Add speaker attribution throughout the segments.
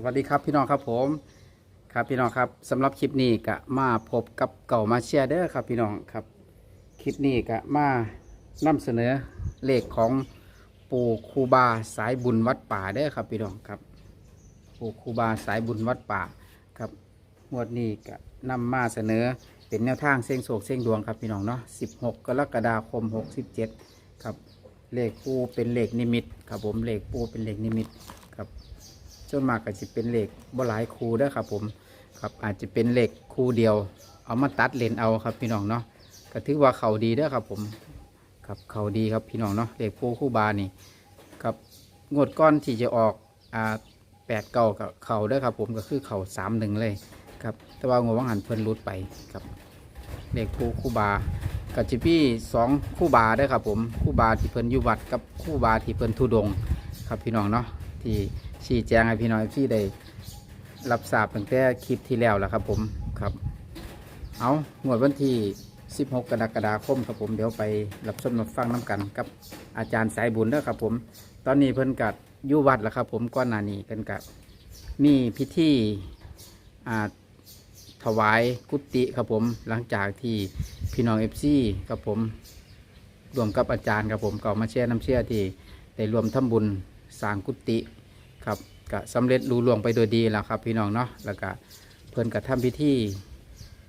Speaker 1: สวัสดีครับพี่น้องครับผมครับพี่น้องครับสำหรับคลิปนี้ก็มาพบกับเก่ามาเชียร์เด้อครับพี่น้องครับคลิปนี้ก็มานำเสนอเลขของปู่ครูบาสายบุญวัดป่าเด้อครับพี่น้องครับปู่ครูบาสายบุญวัดป่าครับงวดนี้ก็นำมาเสนอเป็นแนวทางเส้งโศกเส้งดวงครับพี่น้องเนาะ16 กรกฎาคม 67 ครับเลขปูเป็นเลขนิมิตครับผมเลขปูเป็นเลขนิมิต ส่วนมากก็จะเป็นเหล็กบ่หลายคูเด้อครับผมครับอาจจะเป็นเหล็กคูเดียว เอามาตัดเลนเอาครับพี่น้องเนาะก็ถือว่าเขาดีเด้อครับผมครับเขาดีครับพี่น้องเนาะเหล็กปูคู่บานี่ครับงวดก้อนที่จะออกอ่าแปดเก่ากับเขาเด้อครับผมก็คือเขาสามหนึ่งเลยครับแต่ว่างวดว่างหันเพิ่นรุดไปครับเหล็กปูคู่บากับจิพี่สองคู่บาเด้ครับผมคู่บาที่เพิ่นอยู่วัดกับคู่บาที่เพิ่นทุดงครับพี่น้องเนาะที่ ชี้แจงให้พี่น้องที่ได้รับทราบตั้งแต่คลิปที่แล้วแล้วครับ ผมครับ เอางวดวันที่ 16 กรกฎาคมครับผมเดี๋ยวไปรับชมรับฟังน้ำกันกับอาจารย์สายบุญเด้อครับ ผม ตอนนี้เพิ่นกัดยู่วัดแล้วครับ ผมก้อนหนานีเพิ่นกัดมีพิธีอ่าถวายกุฏิครับผมหลังจากที่พี่น้องเอฟซีครับผมรวมกับอาจารย์ครับผมเก่ามาแช่น้ำเชื่อที่ได้รวมทำบุญสร้างกุฏิ ครับก็สำเร็จรูล่วงไปโดยดีแล้วครับ พี่น้องเนาะแล้วก็เพิ่นก็ทำพิธี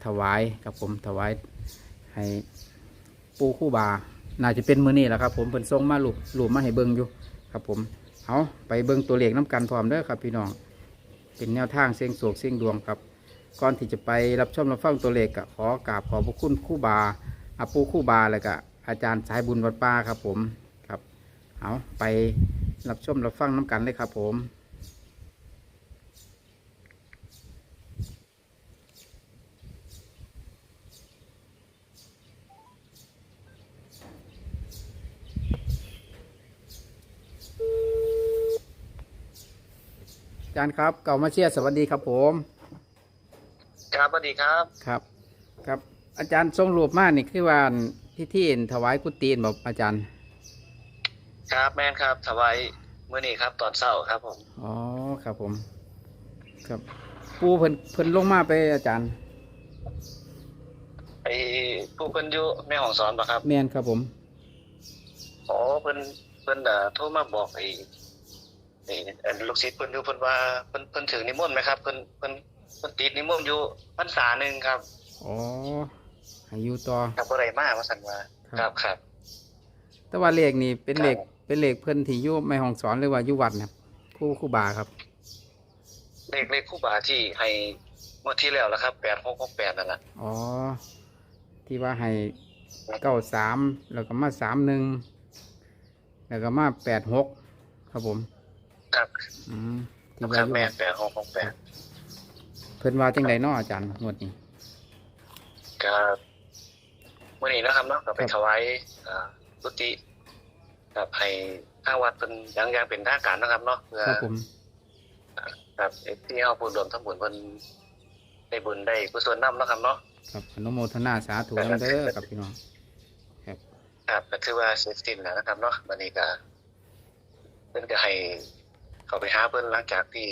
Speaker 1: ถวายครับผมถวายให้ปูคู่บา น่าจะเป็นมือนี่แหละครับ ผมเพิ่นส่งมาลูกลูกมาให้เบิ่งอยู่ครับ ผมเอาไปเบิ่งตัวเลขน้ำกันพร้อมเด้อครับ พี่น้องเป็นแนวทางเสียงโศกเสียงดวงครับก่อนที่จะไปรับชมรับฟังตัวเลขก็ขอกราบขอบพระคุณคู่บาอาปูคู่บาแล้วก็อาจารย์สายบุญวัดป่าครับ ผมครับ เอาไป รับชมรับฟังน้ำกันเลยครับผมอาจารย์ครับ เก่ามาเชียร์สวัสดีครับผม
Speaker 2: ครับสวัสดีครับ
Speaker 1: ครับ ครับ อาจารย์ทรงรูปมากนี่คือว่าที่ที่ถวายกุฏินบอกอาจารย์
Speaker 2: ครับแม่นครับถวายมื้อนี้ครับ ตอนเช้าครับผม
Speaker 1: อ๋อครับผม ครับปูเพิ่นเพิ่นลงมาไปอาจารย์
Speaker 2: ไอ้ผู้เพิ่นอยู่แม่ห้องสอนบ่ครับ
Speaker 1: แมนครับผม
Speaker 2: อ๋อเพิ่นเพิ่นเอ่อโทรมาบอกไอ้ไอ้อันลูกศิษย์เพิ่นอยู่เพิ่นว่าเพิ่นเพิ่นถึงนิมนต์ไหมครับเพิ่นเพิ่นเพิ่นติดนิมนต์อยู่พรรษาหนึงครับ
Speaker 1: อ๋อให้อยู่ต่อ
Speaker 2: ครับบ่ได้มาว่าซั่นว่า
Speaker 1: ครับ
Speaker 2: ครับครับ
Speaker 1: แต่ว่าเลขนี่เป็นเลข
Speaker 2: ครับ
Speaker 1: เป็นเลขเพิ่นที่อยู่ไม่ห้องสอนหรือว่าอยู่วัดนะครับครู่ครู่บาครับ
Speaker 2: เลขเลขครูบาที่ให้งวดที่แล้วแล้วครับ8668นั่นล่ะ
Speaker 1: อ๋อ ที่ว่าให้เก้าสามแล้วก็มาสามหนึ่งแล้วก็มาแปดหกครับผม
Speaker 2: ครับ
Speaker 1: อืมที่
Speaker 2: ค
Speaker 1: ว่า
Speaker 2: รับ
Speaker 1: อยู่
Speaker 2: แม่
Speaker 1: วัด
Speaker 2: 8668
Speaker 1: เพิ่นว่าจังไดเนาะอาจารย์งวดนี้
Speaker 2: ก็มื่อนี้นะครับเนาะก็ไป
Speaker 1: ครับ
Speaker 2: ถวายอ่ากุ ฏิกับให้ทางวัดเป็นยังยังเป็นทางการนะครับเนาะเพื่อ
Speaker 1: ครับผม
Speaker 2: ครับที่เฮาผู้รวมทั้งบุญเพิ่นได้บุญได้กุศลนํเนาะครับเนาะ
Speaker 1: ครับอนุโมทนาสาธุนำเด้อครับพี่น้อง
Speaker 2: ครับก็ถือว่าเสร็จสิ้นแล้วนะครับเนาะวันนี้ก็เพิ่นก็ให้เขาไปหาเพิ่นหลังจากที่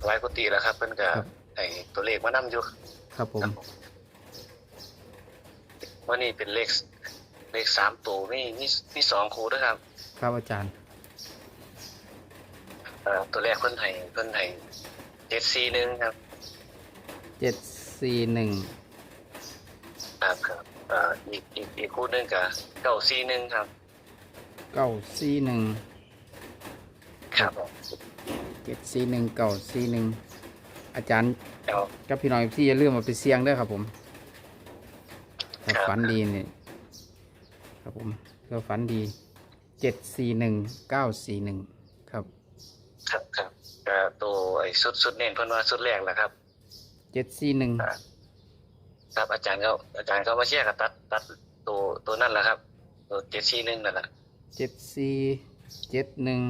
Speaker 2: ถวายกุฏิแล้วครับ เพิ่นก็
Speaker 1: ครับ
Speaker 2: ให้ตัวเลขมานํอยู่
Speaker 1: ครับผม
Speaker 2: วันนี้เป็นเลข เลขสามตัวมีมีมีสองคู่ด้วยครับ
Speaker 1: ครับอาจารย์
Speaker 2: เอ่อตัวแรกเพิ่นให้เพิ่นให้เจ็ดสี่หนึ่งครับ
Speaker 1: เจ็ดสี่หนึ่ง
Speaker 2: ครับครับเอ่ออีกอีกอีกคู่หนึงกับเก้าสี่หนึ่งครับ
Speaker 1: เก้าสี่หนึ่ง
Speaker 2: ครับ
Speaker 1: เจ็ดสี่หนึ่งเก้าสี่หนึ่งอาจารย์
Speaker 2: แล้ว
Speaker 1: กับพี่น้องที่อย่าลืมมาไปเสี่ยงเด้อครับผมถ้า
Speaker 2: ครับ
Speaker 1: ฝันดีเนี่ย ครับผมก็ฝันดีเจ็ดสี่หนึ่งเก้าสี่หนึ่งครับ
Speaker 2: ครับครับก็ตัวไอ้สุดสุดเน้นเพิ่นว่าสุดแรกแหละครับ
Speaker 1: เจ็ดสี่หนึ่ง
Speaker 2: ครับอาจารย์เขาอาจารย์เขามาเชียร์กับตัดตัดตัวตัวนั่นแหละครับ ตัวเจ็ดสี่หนึ่งนั่นแหละ
Speaker 1: เจ็ดสี่เจ็ดหนึ่ง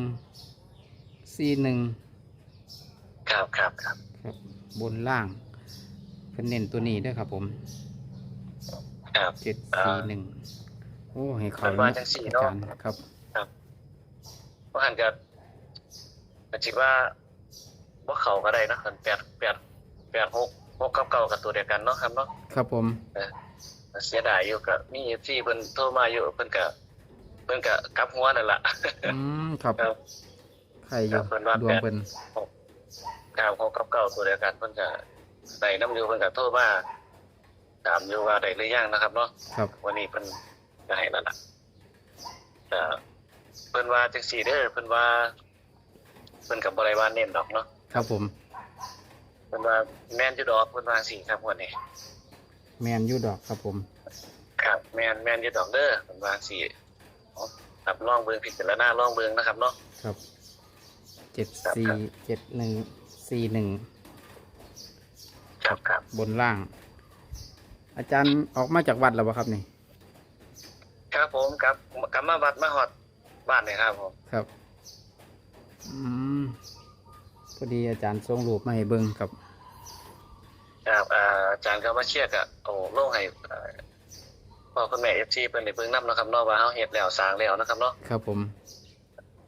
Speaker 1: สี่หนึ่ง
Speaker 2: ครับครับครับ
Speaker 1: ครับบนล่างเพิ่นเน้นตัวนี้เด้วยครับผม
Speaker 2: ครับ
Speaker 1: เจ็ดสี่หนึ่ง โอ้ให้เขา
Speaker 2: เพิ่นว่าจังสี่เนาะ
Speaker 1: อจรย์ครับ
Speaker 2: เพราะหันกับอาจจะว่าว่าเขาก็ได้เนาะกันแปดแปดแปดหกหกกับเก้ากับตัวเดียวกันเนาะครับเนาะ
Speaker 1: ครับผม
Speaker 2: เสียดายอยู่กับมีที่เพิ่นโทรมาอยู่เพิ่นก็เพิ่นก็กลับหัวนั่นล่ะ
Speaker 1: อืมครับ
Speaker 2: ครับ
Speaker 1: ใครอยู่
Speaker 2: ครับเพิ่นว่า
Speaker 1: ดวงเพิ่น
Speaker 2: ครับหกกับเก้าตัวเดียวกันเพิ่นก็ได้น้ำอยู่เพิ่นก็โทรมาถามอยู่ว่าได้หรือยังนะครับเนาะ
Speaker 1: ครับ
Speaker 2: วันนี้เพิ่น ก็ให้แล้วล่ะแต่เพิ่นว่าจังซี่เด้อเพิ่นว่าเพิ่นก็บ่ได้ว่าเน้นดอกเนาะ
Speaker 1: ครับผม
Speaker 2: เพิ่นว่าแม่นอยู่ดอกเพิ่นว่าสิครับวันนี้
Speaker 1: แมนยูดอกครับผม
Speaker 2: ครับ แม่นแม่นอยู่ดอกเด้อเพิ่นว่าสิเอาครับลองเบิ่งผิดแต่ละหน้าลองเบิ่งนะครับเนาะ
Speaker 1: ครับเจ็ด
Speaker 2: ครับ
Speaker 1: สี่
Speaker 2: ครับ
Speaker 1: เจ็ดหนึ่งสี่หนึ่ง
Speaker 2: ครับครับ
Speaker 1: บนล่าง อาจารย์ออกมาจากวัดแล้วบ่ครับนี่
Speaker 2: ครับผมครับกลับมาวัดมาฮอดบ้านเลยครับผม
Speaker 1: ครับ อืมพอดีอาจารย์ส่งรูปมาให้เบิ่งครับ
Speaker 2: ครับอ่าอาจารย์ก็มาเชียร์ก็เอาลงให้อ่าพ่อคุณแม่ FC เพิ่นได้เบิ่งนํเนาะครับเนาะว่าเฮาเฮ็ดแล้วสร้างแล้วนะครับเนาะ
Speaker 1: ครับผม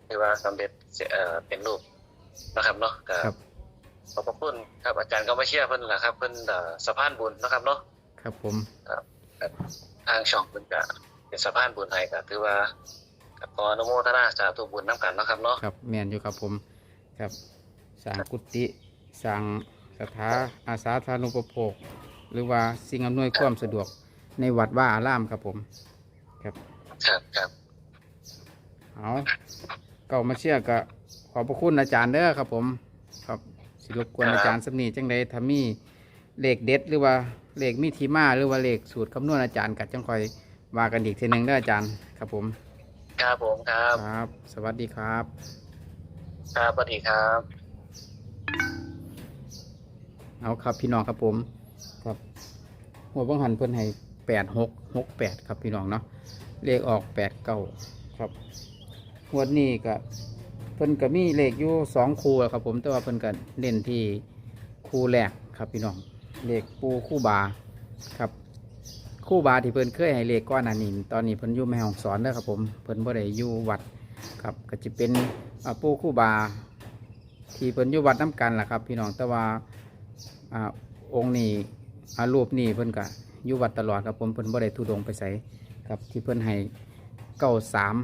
Speaker 2: คือว่าสำเร็จเสร็จเอ่อเป็นรูปนะครับเนาะก็
Speaker 1: ครับ
Speaker 2: ขอบพระคุณครับอาจารย์ก็มาเชียร์เพิ่นล่ะครับเพิ่นเอ่อสะพานบุญนะครับเนาะ
Speaker 1: ครับผม
Speaker 2: ทางช่องเพิ่นก็ เป็นสะพานบุญให้ก็ถือว่าก็ขออนุโมทนาสาธุบุญนํกันเนาะครับเนาะ
Speaker 1: ครับแมนอยู่ครับผมครับสร้างกุฏิสร้างสถาอาสาธารณูปโภค หรือว่าสิ่งอำนวยความสะดวกในวัดว่าอารามครับผมครับ
Speaker 2: ครับครับ
Speaker 1: เอาเก่ามาเชื่อก็ขอบพระคุณอาจารย์เด้อครับผมครับสิรบกวนอาจารย์สำนีจังใดถ้ามีเลขเด็ดหรือว่าเลขมีทีมาหรือว่าเลขสูตรคำนวณอาจารย์กัดจังคอย ว่ากันอีกทีหนึ่งเด้ออาจารย์ครับผม
Speaker 2: ครับผมครับ
Speaker 1: ครับ สวัสดีครับ
Speaker 2: ครับสวัสดีครับ
Speaker 1: เอาครับพี่น้องครับผม ครับ หัวบังหันเพิ่นให้แปดหกหกแปดครับพี่น้องเนาะ เลขออกแปดเก้าครับงวดนี้ก็เพิ่นก็มีเลขอยู่สองคู่อะครับผมแต่ว่าเพิ่นก็เน้นที่คู่แรกครับพี่น้องเลขปูคู่บาครับ คู่บาที่เพิ่นเคยให้เลขก้อนหนานินตอนนี้เพิ่นอยู่แม่ห้องสอนเด้อครับผมเพิ่นบ่ได้อยู่วัดครับก็จะเป็นปูคู่บา ที่เพิ่นอยู่วัดน้ำกันล่ะครับ พี่น้องแต่ว่าอ่าองค์นี้อารูปนี้เพิ่นก็อยู่วัดตลอดครับผมเพิ่นบ่ได้ทุดงไปใส่ครับที่เพิ่นให้เก้าสาม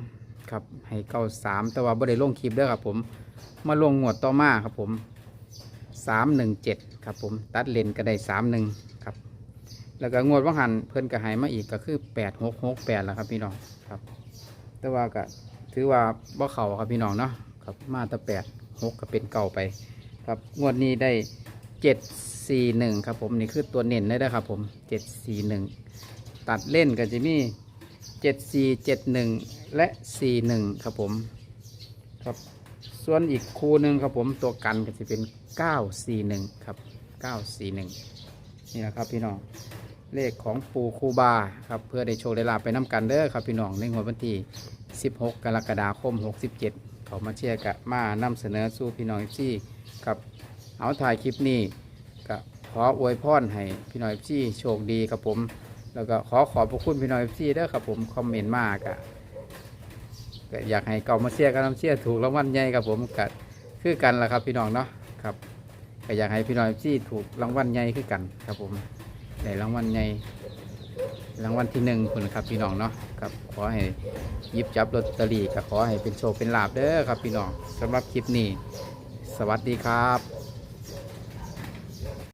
Speaker 1: ครับให้เก้าสามแต่ว่าบ่ได้ลงคลิปเด้อครับผมมาลงงวดต่อมาครับผมสามหนึ่งเจ็ดครับผมตัดเลนก็ได้สามหนึ่ง แล้วก็งวดว่างหันเพิ่นก็ให้มาอีกก็คือแปดหกหกแปดแล้วครับพี่น้องครับ แต่ว่าก็ถือว่าบ่เข่าครับพี่น้องเนาะครับมาแต่แปดหกก็เป็นเก่าไป ครับงวดนี้ได้เจ็ดสี่หนึ่งครับผมนี่คือตัวเน้นเลยนะครับผมเจ็ดสี่หนึ่งตัดเล่นก็จะมีเจ็ดสี่เจ็ดหนึ่งและสี่หนึ่งครับผมครับส่วนอีกคู่หนึ่งครับผมตัวกันก็จะเป็นเก้าสี่หนึ่งครับเก้าสี่หนึ่งนี่นะครับพี่น้อง เลขของปูคูบาครับเพื่อได้โชว์ได้ลาบไปน้ำกันเด้อครับพี่น้องในงวดวันที่ 16 กรกฎาคม 67 เขามาเชียร์กับมานำเสนอสู่พี่น้องที่กับเอาถ่ายคลิปนี้ก็ขออวยพรให้พี่น้องที่โชคดีครับผม แล้วก็ขอขอบพระคุณพี่น้องที่เด้อครับผมคอมเมนต์มากอะก็อยากให้เก่ามาเชียร์กันน้ำเชียร์ถูกรางวัลใหญ่ครับผมก็คือกันละครับพี่น้องเนาะครับก็อยากให้พี่น้องที่ถูกรางวัลใหญ่คือกันครับผม ได้รางวัลใหญ่รางวัลที่หนึ่งคนครับพี่น้องเนาะครับขอให้ยิบจับลอตเตอรี่ก็ขอให้เป็นโชคเป็นลาบเด้อครับพี่น้องสำหรับคลิปนี้ สวัสดีครับ